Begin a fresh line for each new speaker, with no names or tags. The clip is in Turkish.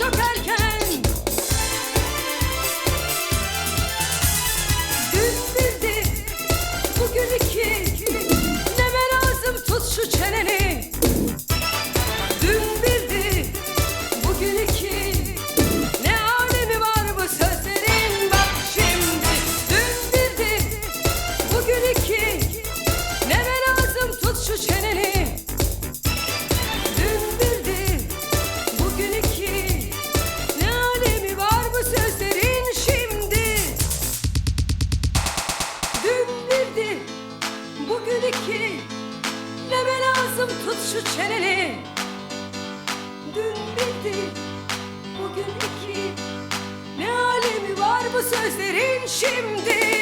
Sökerken şu çeneni. Dün bitti bugün iki. Ne alemi var bu sözlerin şimdi